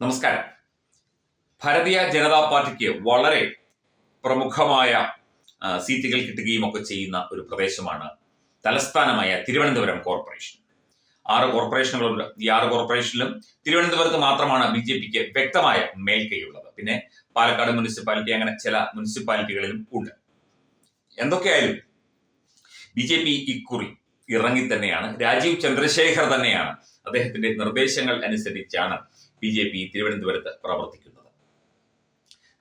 നമസ്കാരം. ഭാരതീയ ജനതാ പാർട്ടിക്ക് വളരെ പ്രമുഖമായ സീറ്റുകൾ കിട്ടുകയും ഒക്കെ ചെയ്യുന്ന ഒരു പ്രദേശമാണ് തലസ്ഥാനമായ തിരുവനന്തപുരം കോർപ്പറേഷൻ. ആറ് കോർപ്പറേഷനുകളുണ്ട്. ഈ ആറ് കോർപ്പറേഷനിലും തിരുവനന്തപുരത്ത് മാത്രമാണ് ബി ജെ പിക്ക് വ്യക്തമായ മേൽക്കൈയുള്ളത്. പിന്നെ പാലക്കാട് മുനിസിപ്പാലിറ്റി അങ്ങനെ ചില മുനിസിപ്പാലിറ്റികളിലും ഉണ്ട്. എന്തൊക്കെയായാലും ബി ജെ പി ഇക്കുറി ഇറങ്ങി തന്നെയാണ് രാജീവ് ചന്ദ്രശേഖർ തന്നെയാണ് അദ്ദേഹത്തിന്റെ നിർദ്ദേശങ്ങൾ അനുസരിച്ചാണ് ബി ജെ പി തിരുവനന്തപുരത്ത് പ്രവർത്തിക്കുന്നത്.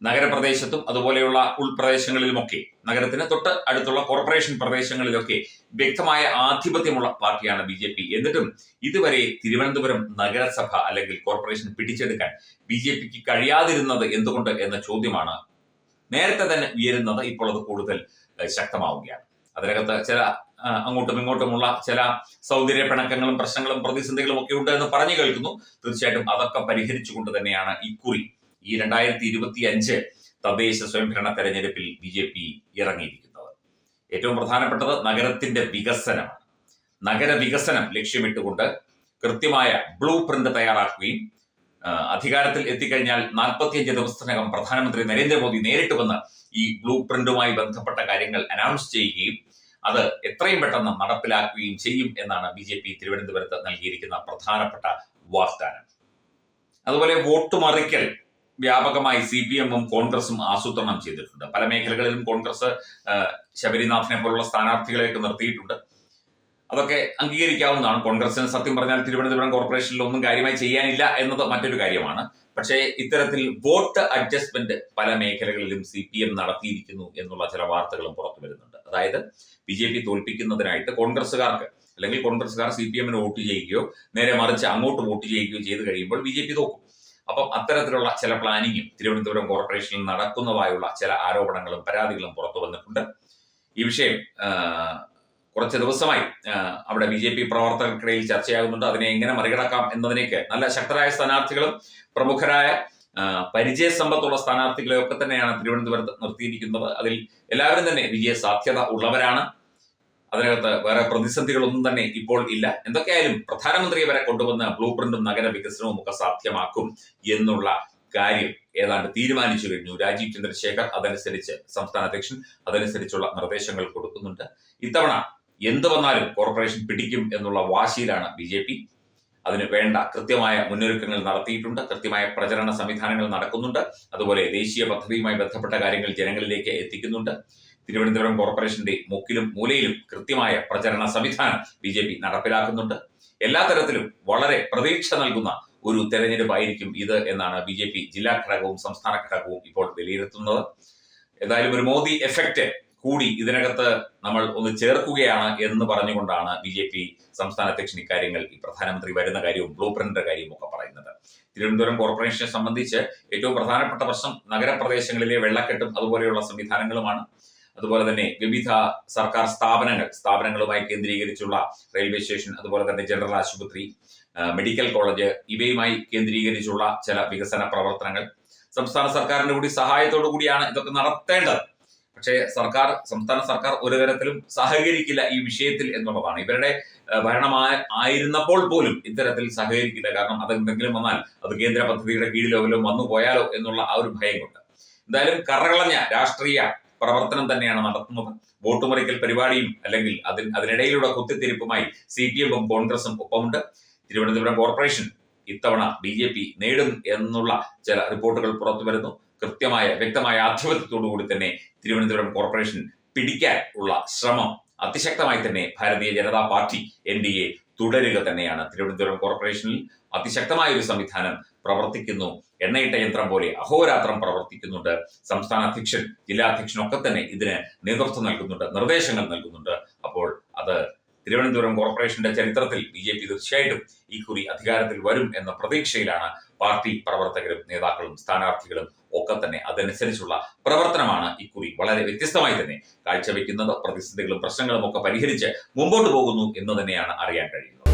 നഗരപ്രദേശത്തും അതുപോലെയുള്ള ഉൾപ്രദേശങ്ങളിലുമൊക്കെ നഗരത്തിന് തൊട്ട് അടുത്തുള്ള കോർപ്പറേഷൻ പ്രദേശങ്ങളിലൊക്കെ വ്യക്തമായ ആധിപത്യമുള്ള പാർട്ടിയാണ് ബി ജെ പി. എന്നിട്ടും ഇതുവരെ തിരുവനന്തപുരം നഗരസഭ അല്ലെങ്കിൽ കോർപ്പറേഷൻ പിടിച്ചെടുക്കാൻ ബി ജെ പിക്ക് കഴിയാതിരുന്നത് എന്തുകൊണ്ട് എന്ന ചോദ്യമാണ് നേരത്തെ തന്നെ ഉയരുന്നത്. ഇപ്പോൾ അത് കൂടുതൽ ശക്തമാവുകയാണ്. അതിനകത്ത് ചില അങ്ങോട്ടും ഇങ്ങോട്ടുമുള്ള ചില സൗന്ദര്യ പിണക്കങ്ങളും പ്രശ്നങ്ങളും പ്രതിസന്ധികളും ഒക്കെ ഉണ്ട് എന്ന് പറഞ്ഞു കേൾക്കുന്നു. തീർച്ചയായിട്ടും അതൊക്കെ പരിഹരിച്ചുകൊണ്ട് തന്നെയാണ് ഇക്കുറി ഈ രണ്ടായിരത്തി ഇരുപത്തി അഞ്ച് തദ്ദേശ സ്വയംഭരണ തെരഞ്ഞെടുപ്പിൽ ബി ജെ പി ഇറങ്ങിയിരിക്കുന്നത്. ഏറ്റവും പ്രധാനപ്പെട്ടത് നഗരത്തിന്റെ വികസനമാണ്. നഗര വികസനം ലക്ഷ്യമിട്ടുകൊണ്ട് കൃത്യമായ ബ്ലൂ പ്രിന്റ് തയ്യാറാക്കുകയും അധികാരത്തിൽ എത്തിക്കഴിഞ്ഞാൽ നാൽപ്പത്തിയഞ്ച് ദിവസത്തിനകം പ്രധാനമന്ത്രി നരേന്ദ്രമോദി നേരിട്ട് വന്ന് ഈ ബ്ലൂ പ്രിന്റുമായി ബന്ധപ്പെട്ട കാര്യങ്ങൾ അനൗൺസ് ചെയ്യുകയും അത് എത്രയും പെട്ടെന്ന് നടപ്പിലാക്കുകയും ചെയ്യും എന്നാണ് ബി ജെ പി തിരുവനന്തപുരത്ത് നൽകിയിരിക്കുന്ന പ്രധാനപ്പെട്ട വാഗ്ദാനം. അതുപോലെ വോട്ട് മറിക്കൽ വ്യാപകമായി സി പി എമ്മും കോൺഗ്രസും ആസൂത്രണം ചെയ്തിട്ടുണ്ട്. പല മേഖലകളിലും കോൺഗ്രസ് ശബരിനാഥിനെ പോലുള്ള സ്ഥാനാർത്ഥികളെയൊക്കെ നിർത്തിയിട്ടുണ്ട്. അതൊക്കെ അംഗീകരിക്കാവുന്നതാണ്. കോൺഗ്രസിന് സത്യം പറഞ്ഞാൽ തിരുവനന്തപുരം കോർപ്പറേഷനിൽ ഒന്നും കാര്യമായി ചെയ്യാനില്ല എന്നത് മറ്റൊരു കാര്യമാണ്. പക്ഷേ ഇത്തരത്തിൽ വോട്ട് അഡ്ജസ്റ്റ്മെന്റ് പല മേഖലകളിലും സി നടത്തിയിരിക്കുന്നു എന്നുള്ള ചില വാർത്തകളും പുറത്തു വരുന്നുണ്ട്. അതായത് ബി ജെ പി തോൽപ്പിക്കുന്നതിനായിട്ട് കോൺഗ്രസ്സുകാർക്ക് അല്ലെങ്കിൽ കോൺഗ്രസ്സുകാർ സി പി എമ്മിന് വോട്ട് ചെയ്യുകയോ നേരെ മറിച്ച് അങ്ങോട്ട് വോട്ട് ചെയ്യുകയോ ചെയ്ത് കഴിയുമ്പോൾ ബി ജെ പി തോക്കും. അപ്പം അത്തരത്തിലുള്ള ചില പ്ലാനിങ്ങും തിരുവനന്തപുരം കോർപ്പറേഷനിൽ നടക്കുന്നതായുള്ള ചില ആരോപണങ്ങളും പരാതികളും പുറത്തു വന്നിട്ടുണ്ട്. ഈ വിഷയം കുറച്ച് ദിവസമായി അവിടെ ബി ജെ പി പ്രവർത്തകർക്കിടയിൽ ചർച്ചയാകുന്നുണ്ട്. അതിനെ എങ്ങനെ മറികടക്കാം എന്നതിനേക്ക് നല്ല ശക്തരായ സ്ഥാനാർത്ഥികളും പ്രമുഖരായ പരിചയസമ്പത്തുള്ള സ്ഥാനാർത്ഥികളെ ഒക്കെ തന്നെയാണ് തിരുവനന്തപുരത്ത് നിർത്തിയിരിക്കുന്നത്. അതിൽ എല്ലാവരും തന്നെ വിജയ സാധ്യത ഉള്ളവരാണ്. അതിനകത്ത് വേറെ പ്രതിസന്ധികളൊന്നും തന്നെ ഇപ്പോൾ ഇല്ല. എന്തൊക്കെയായാലും പ്രധാനമന്ത്രിയെ വരെ കൊണ്ടുവന്ന് ബ്ലൂ പ്രിന്റും നഗര വികസനവും ഒക്കെ സാധ്യമാക്കും എന്നുള്ള കാര്യം ഏതാണ്ട് തീരുമാനിച്ചു കഴിഞ്ഞു. രാജീവ് ചന്ദ്രശേഖർ അതനുസരിച്ച് സംസ്ഥാന അധ്യക്ഷൻ അതനുസരിച്ചുള്ള നിർദ്ദേശങ്ങൾ കൊടുക്കുന്നുണ്ട്. ഇത്തവണ എന്ത് വന്നാലും കോർപ്പറേഷൻ പിടിക്കും എന്നുള്ള വാശിയിലാണ് ബി അതിന് വേണ്ട കൃത്യമായ മുന്നൊരുക്കങ്ങൾ നടത്തിയിട്ടുണ്ട് കൃത്യമായ പ്രചരണ സംവിധാനങ്ങൾ നടക്കുന്നുണ്ട്. അതുപോലെ ദേശീയ പദ്ധതിയുമായി ബന്ധപ്പെട്ട കാര്യങ്ങൾ ജനങ്ങളിലേക്ക് എത്തിക്കുന്നുണ്ട്. തിരുവനന്തപുരം കോർപ്പറേഷന്റെ മുക്കിലും മൂലയിലും കൃത്യമായ പ്രചരണ സംവിധാനം ബി ജെ പി നടപ്പിലാക്കുന്നുണ്ട്. എല്ലാ തരത്തിലും വളരെ പ്രതീക്ഷ നൽകുന്ന ഒരു തെരഞ്ഞെടുപ്പായിരിക്കും ഇത് എന്നാണ് ബി ജെ പി ജില്ലാ ഘടകവും സംസ്ഥാന ഘടകവും ഇപ്പോൾ വിലയിരുത്തുന്നത്. ഏതായാലും ഒരു മോദി എഫക്റ്റ് കൂടി ഇതിനകത്ത് നമ്മൾ ഒന്ന് ചേർക്കുകയാണ് എന്ന് പറഞ്ഞുകൊണ്ടാണ് ബി ജെ പി സംസ്ഥാന അധ്യക്ഷൻ ഇക്കാര്യങ്ങൾ ഈ പ്രധാനമന്ത്രി വരുന്ന കാര്യവും ബ്ലൂ പ്രിന്റിന്റെ കാര്യവും ഒക്കെ പറയുന്നത്. തിരുവനന്തപുരം കോർപ്പറേഷനെ സംബന്ധിച്ച് ഏറ്റവും പ്രധാനപ്പെട്ട പ്രശ്നം നഗരപ്രദേശങ്ങളിലെ വെള്ളക്കെട്ടും അതുപോലെയുള്ള സംവിധാനങ്ങളുമാണ്. അതുപോലെ തന്നെ വിവിധ സർക്കാർ സ്ഥാപനങ്ങൾ സ്ഥാപനങ്ങളുമായി കേന്ദ്രീകരിച്ചുള്ള റെയിൽവേ സ്റ്റേഷൻ അതുപോലെ തന്നെ ജനറൽ ആശുപത്രി മെഡിക്കൽ കോളേജ് ഇവയുമായി കേന്ദ്രീകരിച്ചുള്ള ചില വികസന പ്രവർത്തനങ്ങൾ. സംസ്ഥാന സർക്കാരിന്റെ കൂടി സഹായത്തോടു കൂടിയാണ് ഇതൊക്കെ നടത്തേണ്ടത്. പക്ഷേ സർക്കാർ സംസ്ഥാന സർക്കാർ ഒരു തരത്തിലും സഹകരിക്കില്ല ഈ വിഷയത്തിൽ എന്നുള്ളതാണ്. ഇവരുടെ ഭരണമായ ആയിരുന്നപ്പോൾ പോലും ഇത്തരത്തിൽ സഹകരിക്കില്ല. കാരണം അതെന്തെങ്കിലും വന്നാൽ അത് കേന്ദ്ര പദ്ധതിയുടെ കീഴിലോ വല്ലതും വന്നു പോയാലോ എന്നുള്ള ആ ഒരു ഭയം കൊണ്ട് എന്തായാലും കറകളഞ്ഞ രാഷ്ട്രീയ പ്രവർത്തനം തന്നെയാണ് നടത്തുന്നത്. വോട്ടുമറിക്കൽ പരിപാടിയും അല്ലെങ്കിൽ അതിൽ അതിനിടയിലുള്ള കുത്തിത്തിരിപ്പുമായി സി പി എമ്മും കോൺഗ്രസും ഒപ്പമുണ്ട്. തിരുവനന്തപുരം കോർപ്പറേഷൻ ഇത്തവണ ബി ജെ പി നേടും എന്നുള്ള ചില റിപ്പോർട്ടുകൾ പുറത്തു വരുന്നു. കൃത്യമായ വ്യക്തമായ ആധിപത്യത്തോടു കൂടി തന്നെ തിരുവനന്തപുരം കോർപ്പറേഷൻ പിടിക്കാൻ ഉള്ള ശ്രമം അതിശക്തമായി തന്നെ Bharatiya Janata party N D A തുടരുക തന്നെയാണ്. തിരുവനന്തപുരം കോർപ്പറേഷനിൽ അതിശക്തമായ ഒരു സംവിധാനം പ്രവർത്തിക്കുന്നു. എണ്ണയിട്ട യന്ത്രം പോലെ അഹോരാത്രം പ്രവർത്തിക്കുന്നുണ്ട്. സംസ്ഥാന അധ്യക്ഷൻ ജില്ലാ അധ്യക്ഷൻ തന്നെ ഇതിന് നേതൃത്വം നൽകുന്നുണ്ട് നിർദ്ദേശങ്ങൾ നൽകുന്നുണ്ട്. അപ്പോൾ അത് തിരുവനന്തപുരം കോർപ്പറേഷന്റെ ചരിത്രത്തിൽ ബി ജെ പി തീർച്ചയായിട്ടും ഈ കുറി അധികാരത്തിൽ വരും എന്ന പ്രതീക്ഷയിലാണ് പാർട്ടി പ്രവർത്തകരും നേതാക്കളും സ്ഥാനാർത്ഥികളും ഒക്കെ തന്നെ അതനുസരിച്ചുള്ള പ്രവർത്തനമാണ് ഇക്കുറി വളരെ വ്യത്യസ്തമായി തന്നെ കാഴ്ചവെക്കുന്നത് പ്രതിസന്ധികളും പ്രശ്നങ്ങളും ഒക്കെ പരിഹരിച്ച് മുമ്പോട്ട് പോകുന്നു എന്ന് തന്നെയാണ് അറിയാൻ കഴിയുന്നത്.